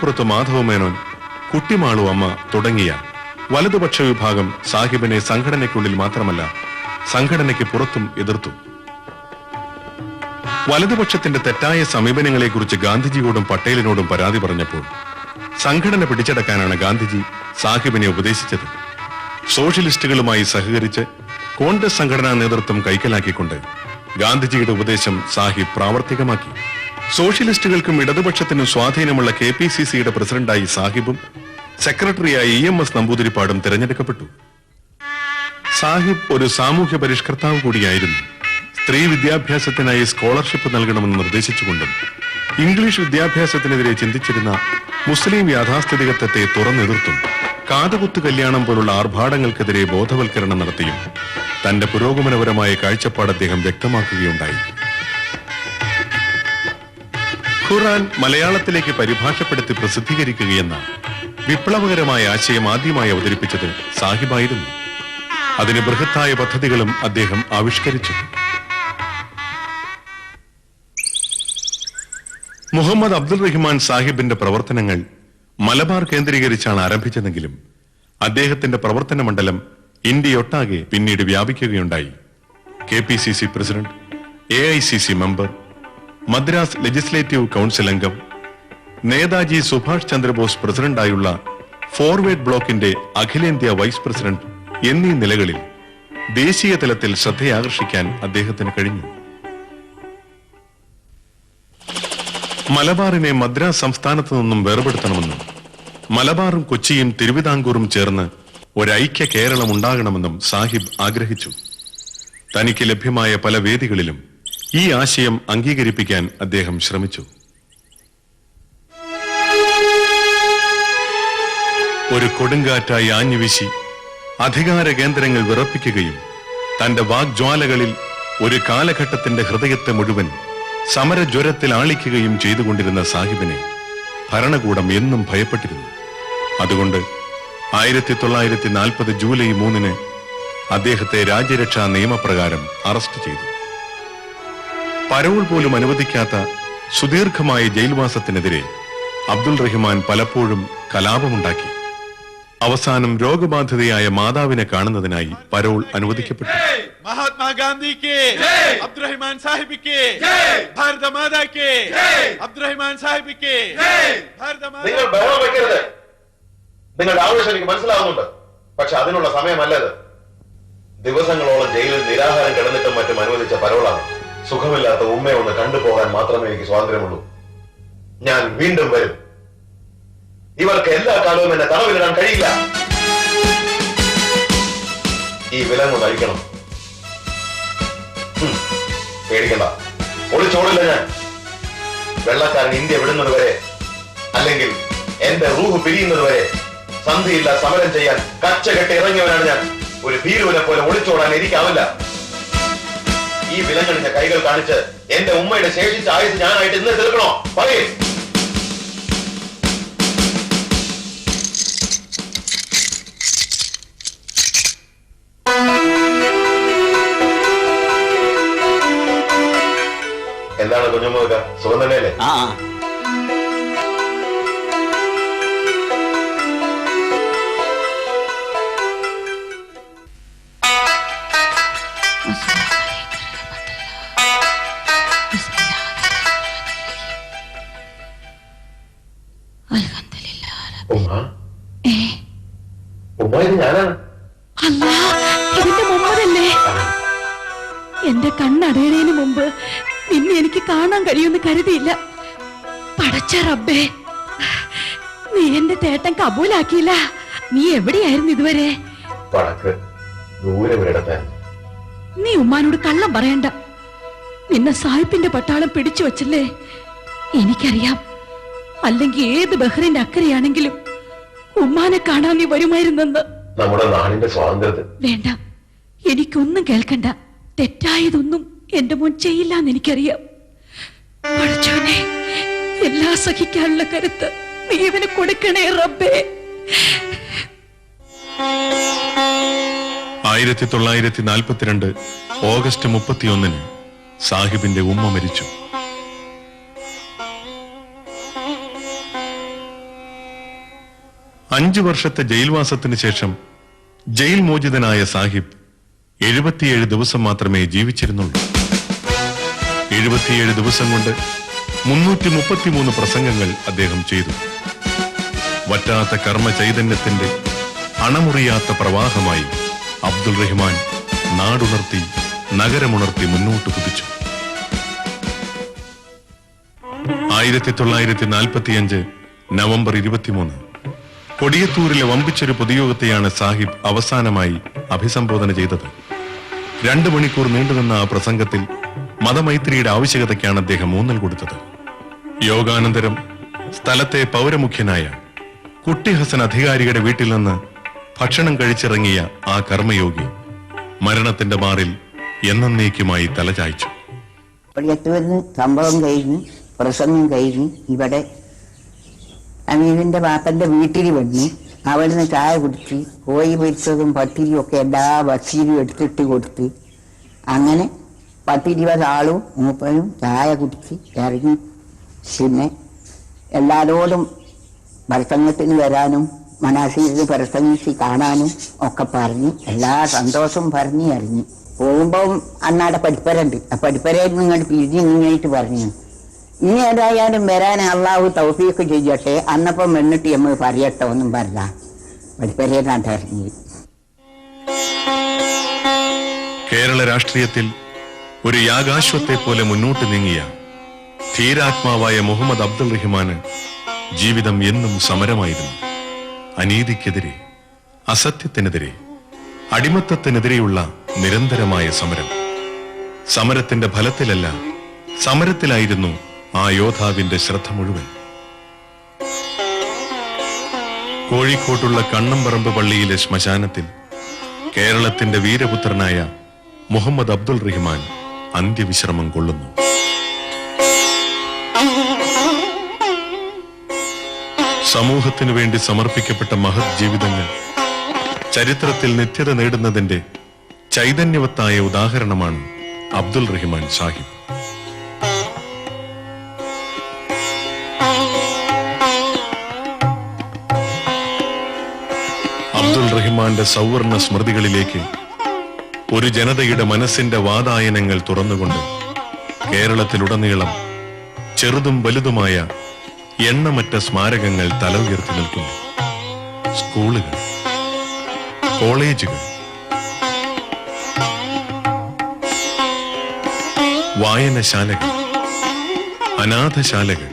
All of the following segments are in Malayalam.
കുറ്റിപ്പുറത്ത് മാധവമേനോൻ കുട്ടിമാളു അമ്മ തുടങ്ങിയ വലതുപക്ഷ വിഭാഗം സാഹിബിനെ സംഘടനയ്ക്കുള്ളിൽ മാത്രമല്ല സംഘടനയ്ക്ക് പുറത്തും എതിർത്തു. വലതുപക്ഷത്തിന്റെ തെറ്റായ സമീപനങ്ങളെക്കുറിച്ച് ഗാന്ധിജിയോടും പട്ടേലിനോടും പരാതി പറഞ്ഞപ്പോൾ സംഘടന പിടിച്ചടക്കാനാണ് ഗാന്ധിജി സാഹിബിനെ ഉപദേശിച്ചത്. സോഷ്യലിസ്റ്റുകളുമായി സഹകരിച്ച് കോൺഗ്രസ് സംഘടനാ നേതൃത്വം കൈക്കലാക്കിക്കൊണ്ട് ഗാന്ധിജിയുടെ ഉപദേശം സാഹിബ് പ്രാവർത്തികമാക്കി. സോഷ്യലിസ്റ്റുകൾക്കും ഇടതുപക്ഷത്തിനും സ്വാധീനമുള്ള കെ പി സി സിയുടെ പ്രസിഡന്റായി സാഹിബും സെക്രട്ടറിയായി ഇ എം എസ് നമ്പൂതിരിപ്പാടും തിരഞ്ഞെടുക്കപ്പെട്ടു. സാഹിബ് ഒരു സാമൂഹ്യ പരിഷ്കർത്താവ് കൂടിയായിരുന്നു. സ്ത്രീ വിദ്യാഭ്യാസത്തിനായി സ്കോളർഷിപ്പ് നൽകണമെന്ന് നിർദ്ദേശിച്ചുകൊണ്ടും ഇംഗ്ലീഷ് വിദ്യാഭ്യാസത്തിനെതിരെ ചിന്തിച്ചിരുന്ന മുസ്ലിം യാഥാസ്ഥിതികത്വത്തെ തുറന്നെതിർത്തും കാതുകുത്ത് കല്യാണം പോലുള്ള ആർഭാടങ്ങൾക്കെതിരെ ബോധവൽക്കരണം നടത്തിയും തന്റെ പുരോഗമനപരമായ കാഴ്ചപ്പാട് അദ്ദേഹം വ്യക്തമാക്കുകയുണ്ടായി. ഖുറാൻ മലയാളത്തിലേക്ക് പരിഭാഷപ്പെടുത്തി പ്രസിദ്ധീകരിക്കുകയെന്ന വിപ്ലവകരമായ ആശയം ആദ്യമായി അവതരിപ്പിച്ചത് സാഹിബായിരുന്നു. അതിന് ബൃഹത്തായ പദ്ധതികളും അദ്ദേഹം ആവിഷ്കരിച്ചു മുഹമ്മദ് അബ്ദുൾ റഹ്മാൻ സാഹിബിന്റെ പ്രവർത്തനങ്ങൾ മലബാർ കേന്ദ്രീകരിച്ചാണ് ആരംഭിച്ചതെങ്കിലും അദ്ദേഹത്തിന്റെ പ്രവർത്തന മണ്ഡലം ഇന്ത്യയൊട്ടാകെ പിന്നീട് വ്യാപിക്കുകയുണ്ടായി. K P C C president A I C C member Madras legislative council അംഗം നേതാജി സുഭാഷ് ചന്ദ്രബോസ് പ്രസിഡന്റായുള്ള ഫോർവേഡ് ബ്ലോക്കിന്റെ അഖിലേന്ത്യാ വൈസ് പ്രസിഡന്റ് എന്നീ നിലകളിൽ ദേശീയ തലത്തിൽ ശ്രദ്ധയാകർഷിക്കാൻ അദ്ദേഹത്തിന് കഴിഞ്ഞു. മലബാറിനെ മദ്രാസ് സംസ്ഥാനത്തു നിന്നും വേർപെടുത്തണമെന്നും മലബാറും കൊച്ചിയും തിരുവിതാംകൂറും ചേർന്ന് ഒരൈക്യ കേരളം ഉണ്ടാകണമെന്നും സാഹിബ് ആഗ്രഹിച്ചു. തനിക്ക് ലഭ്യമായ പല വേദികളിലും ഈ ആശയം അംഗീകരിപ്പിക്കാൻ അദ്ദേഹം ശ്രമിച്ചു. ഒരു കൊടുങ്കാറ്റായി ആഞ്ഞുവീശി അധികാര കേന്ദ്രങ്ങൾ വിറപ്പിക്കുകയും തന്റെ വാഗ്ജ്വാലകളിൽ ഒരു കാലഘട്ടത്തിന്റെ ഹൃദയത്തെ മുഴുവൻ സമരജ്വരത്തിൽ ആളിക്കുകയും ചെയ്തുകൊണ്ടിരുന്ന സാഹിബിനെ ഭരണകൂടം എന്നും ഭയപ്പെട്ടിരുന്നു. അതുകൊണ്ട് ആയിരത്തി തൊള്ളായിരത്തി നാൽപ്പത് ജൂലൈ മൂന്നിന് അദ്ദേഹത്തെ രാജ്യരക്ഷാ നിയമപ്രകാരം അറസ്റ്റ് ചെയ്തു. പരവൾ പോലും അനുവദിക്കാത്ത സുദീർഘമായ ജയിൽവാസത്തിനെതിരെ അബ്ദുൾ റഹ്മാൻ പലപ്പോഴും കലാപമുണ്ടാക്കി. അവസാനം രോഗബാധിതയായ മാതാവിനെ കാണുന്നതിനായി പരോൾ അനുവദിക്കപ്പെട്ടു. മഹാത്മാഗാന്ധിക്ക് അബ്ദുറഹിമാൻ സാഹിബിക്ക് ഭാരത മാതാക്ക് അബ്ദുറഹിമാൻ സാഹിബിക്ക് നിങ്ങൾ നിങ്ങളുടെ ആവശ്യം എനിക്ക് മനസ്സിലാവുന്നുണ്ട്. പക്ഷെ അതിനുള്ള സമയമല്ലത് ദിവസങ്ങളോളം ജയിലിൽ നിരാഹാരം കിടന്നിട്ടും മറ്റും അനുവദിച്ച പരോളാണ്. സുഖമില്ലാത്ത ഉമ്മയെ ഒന്ന് കണ്ടുപോകാൻ മാത്രമേ എനിക്ക് സ്വാതന്ത്ര്യമുള്ളൂ. ഞാൻ വീണ്ടും വരും. ഇവർക്ക് എല്ലാ കാലവും എന്നെ തടവിലിടാൻ കഴിയില്ല. ഈ വിലങ്ങ് നയിക്കണം പേടിക്കണ്ട. ഒളിച്ചോടില്ല ഞാൻ. വെള്ളക്കാരൻ ഇന്ത്യ വിടുന്നത് വരെ അല്ലെങ്കിൽ എന്റെ റൂഹ് പിരിയുന്നത് വരെ സന്ധിയില്ല സമരം ചെയ്യാൻ കച്ചകെട്ടി ഇറങ്ങിയവനാണ് ഞാൻ. ഒരു ഭീരുവിനെ പോലെ ഒളിച്ചോടാൻ എനിക്കാവില്ല. ഈ വിലങ്ങണിഞ്ഞ കൈകൾ കാണിച്ച് എന്റെ ഉമ്മയുടെ ശേഷിച്ച ആയുസ് ഞാനായിട്ട് ഇന്ന് തീർക്കണോ? പറയേ. എന്താണ് കുഞ്ഞുമ്മ സുഖം തന്നെയല്ലേ? എന്റെ കണ്ണടയണേന് മുമ്പ് നിന്നെ എനിക്ക് കാണാൻ കഴിയുമെന്ന് കരുതിയില്ല. പടച്ച റബ്ബേ നീ എന്റെ തേട്ടം കബൂലാക്കിയില്ല. നീ എവിടെയായിരുന്നു ഇതുവരെ? നീ ഉമ്മാനോട് കള്ളം പറയണ്ട. നിന്നെ സാഹിബിന്റെ പട്ടാളം പിടിച്ചു വച്ചല്ലേ? എനിക്കറിയാം. അല്ലെങ്കിൽ ഏത് ബഹ്റിന്റെ അക്കരയാണെങ്കിലും ഉമ്മാനെ കാണാൻ നീ വരുമായിരുന്നെന്ന്. നമ്മുടെ നാടിന്റെ സ്വാതന്ത്ര്യത്തിൽ. വേണ്ട. എനിക്കൊന്നും കേൾക്കണ്ട. തെറ്റായതൊന്നും എന്റെ മുൻ ചെയ്യില്ലെന്ന് എനിക്കറിയാം. പഠിച്ചോനെ എല്ലാ സഹിക്കാനുള്ള കരുത്ത് നീ ഇവന് കൊടുക്കണേ റബ്ബേ. ആയിരത്തി തൊള്ളായിരത്തി നാൽപ്പത്തിരണ്ട് ഓഗസ്റ്റ് മുപ്പത്തിയൊന്നിന് സാഹിബിന്റെ ഉമ്മ മരിച്ചു. അഞ്ചു വർഷത്തെ ജയിൽവാസത്തിന് ശേഷം ജയിൽ മോചിതനായ സാഹിബ് എഴുപത്തിയേഴ് ദിവസം മാത്രമേ ജീവിച്ചിരുന്നുള്ളൂ. എഴുപത്തിയേഴ് ദിവസം കൊണ്ട് മുന്നൂറ്റി മുപ്പത്തിമൂന്ന് പ്രസംഗങ്ങൾ അദ്ദേഹം ചെയ്തു. വറ്റാത്ത കർമ്മ ചൈതന്യത്തിന്റെ അണമുറിയാത്ത പ്രവാഹമായി അബ്ദുൾ റഹ്മാൻ നാടുണർത്തി നഗരമുണർത്തി മുന്നോട്ട് കുതിച്ചു. ആയിരത്തി തൊള്ളായിരത്തി നാൽപ്പത്തിയഞ്ച് നവംബർ ഇരുപത്തിമൂന്ന്. കൊടിയത്തൂരിലെ വമ്പിച്ചൊരു പൊതുയോഗത്തെയാണ് സാഹിബ് അവസാനമായി അഭിസംബോധന ചെയ്തത്. രണ്ടു മണിക്കൂർ നീണ്ടുനിന്ന ആ പ്രസംഗത്തിൽ മതമൈത്രിയുടെ ആവശ്യകതയ്ക്കാണ് അദ്ദേഹം ഊന്നൽ കൊടുത്തത്. യോഗാനന്തരം സ്ഥലത്തെ പൗരമുഖ്യനായ കുട്ടി ഹസൻ അധികാരിയുടെ വീട്ടിൽ നിന്ന് ഭക്ഷണം കഴിച്ചിറങ്ങിയ ആ കർമ്മയോഗി മരണത്തിന്റെ മാറിൽ എന്നേക്കുമായി തലചായ്ച്ചു കൊടിയത്തൂരിന് സംഭവം കഴിഞ്ഞ് പ്രസംഗം കഴിഞ്ഞ്. ഇവിടെ അമീനിന്റെ ബാപ്പന്റെ വീട്ടിൽ വന്ന്. അവിടുന്ന് ചായ കുടിച്ച് കോഴി പൊരിച്ചതും പത്തിരിയും ഒക്കെ എല്ലാ ബഷീരും എടുത്തിട്ട് കൊടുത്ത് അങ്ങനെ പത്തിരുപത് ആളും മൂപ്പനും ചായ കുടിച്ച് ഇറങ്ങി. പിന്നെ എല്ലാരോടും പ്രസംഗത്തിന് വരാനും മനാശീലിന് പ്രസംഗിച്ച് കാണാനും ഒക്കെ പറഞ്ഞ് എല്ലാ സന്തോഷവും പറഞ്ഞ് ഇറങ്ങി. പോകുമ്പം അന്നാടെ പഠിപ്പരുണ്ട്. ആ പഠിപ്പരയിൽ നിങ്ങൾ പിരിഞ്ഞ് ഇങ്ങനെയായിട്ട് പറഞ്ഞു ഇനി ഏതായാലും വരാൻ അള്ളാഹു തൗഫീഖ് ചെയ്യട്ടെ. അന്നപ്പം എന്നിട്ട് നമ്മൾ പറയട്ടെ ഒന്നും പഠിപ്പരയിലാണ് ഇറങ്ങി. കേരള രാഷ്ട്രീയത്തിൽ ഒരു യാഗാശ്വത്തെ പോലെ മുന്നോട്ട് നീങ്ങിയ ധീരാത്മാവായ മുഹമ്മദ് അബ്ദുൾ റഹ്മാന് ജീവിതം എന്നും സമരമായിരുന്നു. അനീതിക്കെതിരെ അസത്യത്തിനെതിരെ അടിമത്തത്തിനെതിരെയുള്ള നിരന്തരമായ സമരം. സമരത്തിന്റെ ഫലത്തിലല്ല സമരത്തിലായിരുന്നു ആ യോദ്ധാവിന്റെ ശ്രദ്ധ മുഴുവൻ. കോഴിക്കോട്ടുള്ള കണ്ണംപറമ്പ് പള്ളിയിലെ ശ്മശാനത്തിൽ കേരളത്തിന്റെ വീരപുത്രനായ മുഹമ്മദ് അബ്ദുൾ റഹ്മാൻ അന്ത്യവിശ്രമം കൊള്ളുന്നു. സമൂഹത്തിനു വേണ്ടി സമർപ്പിക്കപ്പെട്ട മഹത് ജീവിതങ്ങൾ ചരിത്രത്തിൽ നിത്യത നേടുന്നതിന്റെ ചൈതന്യവത്തായ ഉദാഹരണമാണ് അബ്ദുൾ റഹ്മാൻ സാഹിബ്. റഹ്മാന്റെ സൗവർണ സ്മൃതികളിലേക്ക് ഒരു ജനതയുടെ മനസ്സിന്റെ വാതായനങ്ങൾ തുറന്നുകൊണ്ട് കേരളത്തിലുടനീളം ചെറുതും വലുതുമായ എണ്ണമറ്റ സ്മാരകങ്ങൾ തല ഉയർത്തി നിൽക്കുന്നു. സ്കൂളുകൾ കോളേജുകൾ വായനശാലകൾ അനാഥശാലകൾ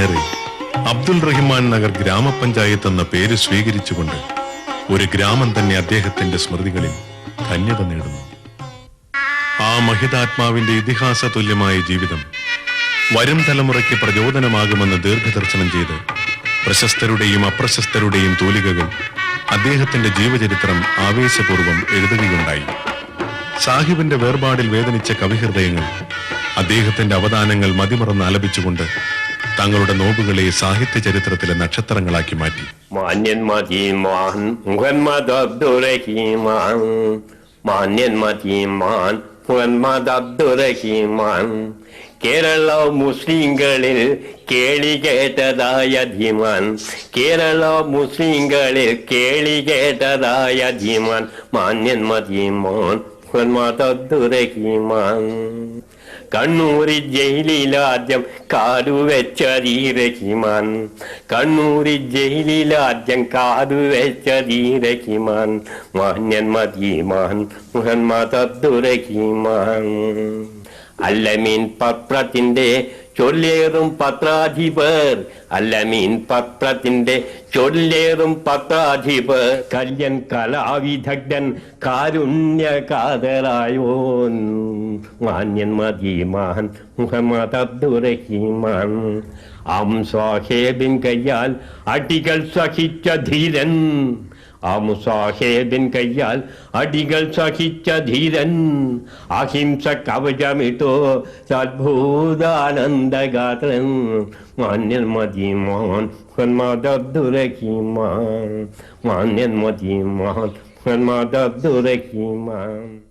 എന്തിനേറെ അബ്ദുൾ റഹിമാൻ നഗർ ഗ്രാമപഞ്ചായത്ത് എന്ന പേര് സ്വീകരിച്ചുകൊണ്ട് ഒരു ഗ്രാമം തന്നെ അദ്ദേഹത്തിന്റെ സ്മൃതികളിൽ ധന്യത നേടുന്നു. ആ മഹിതാത്മാവിന്റെ ഇതിഹാസ തുല്യമായ ജീവിതം വരും തലമുറയ്ക്ക് പ്രചോദനമാകുമെന്ന് ദീർഘദർശനം ചെയ്ത് പ്രശസ്തരുടെയും അപ്രശസ്തരുടെയും തൂലികകൾ അദ്ദേഹത്തിന്റെ ജീവചരിത്രം ആവേശപൂർവം എഴുതുകയുണ്ടായി. സാഹിബിന്റെ വേർപാടിൽ വേദനിച്ച കവിഹൃദയങ്ങൾ അദ്ദേഹത്തിന്റെ അവദാനങ്ങൾ മതിമറന്ന് ആലപിച്ചുകൊണ്ട് തങ്ങളുടെ നോബുകളെ സാഹിത്യ ചരിത്രത്തിലെ നക്ഷത്രങ്ങളാക്കി മാറ്റി. കേരള മുസ്ലിങ്ങളിൽ കേളി കേട്ടതായ ധീമാൻ. കേരള മുസ്ലിങ്ങളിൽ കേളി കേട്ടതായ ധീമാൻ. മാന്യന്മ ധീമാൻ അബ്ദുറഹിമാൻ. കണ്ണൂരി ജയിലിലാദ്യം കാടുവെച്ചതീരഹിമാൻ കണ്ണൂരി ജയിലിലാദ്യം കാടുവെച്ചതീരഹിമാൻ മാന്യൻ മതിമാൻ മുഹന്മദ് അബ്ദുറഹിമാൻ. അല്ലമീൻ പത്രത്തിന്റെ ചൊല്ലേറും പത്രാധിപർ. അല്ല മീൻ പത്രത്തിന്റെ ചൊല്ലേറും പത്രാധിപർ. കല്യൻ കലാവിദഗ്ധൻ കാരുണ്യകാതരായോൻ മാന്യൻ മതിമാൻ മുഹമ്മദ് അബ്ദുറഹിമാൻ. ആം സ്വാഹേബിൻ കയ്യാൽ അടികൾ സഹിച്ച ധീരൻ. ആ മുസാഹേദൻ കയ്യാൽ അടികൾ സഹിച്ച ധീരൻ. അഹിംസ കവചമിട്ടോ അത്ഭുതാനന്ദഗാത്രൻ. മാന്യൻ മതിമാൻ ഹന്മാദുരഹിമാൻ മാന്യൻ മതിമാൻ മുഹമ്മദ് അബ്ദുറഹിമാൻ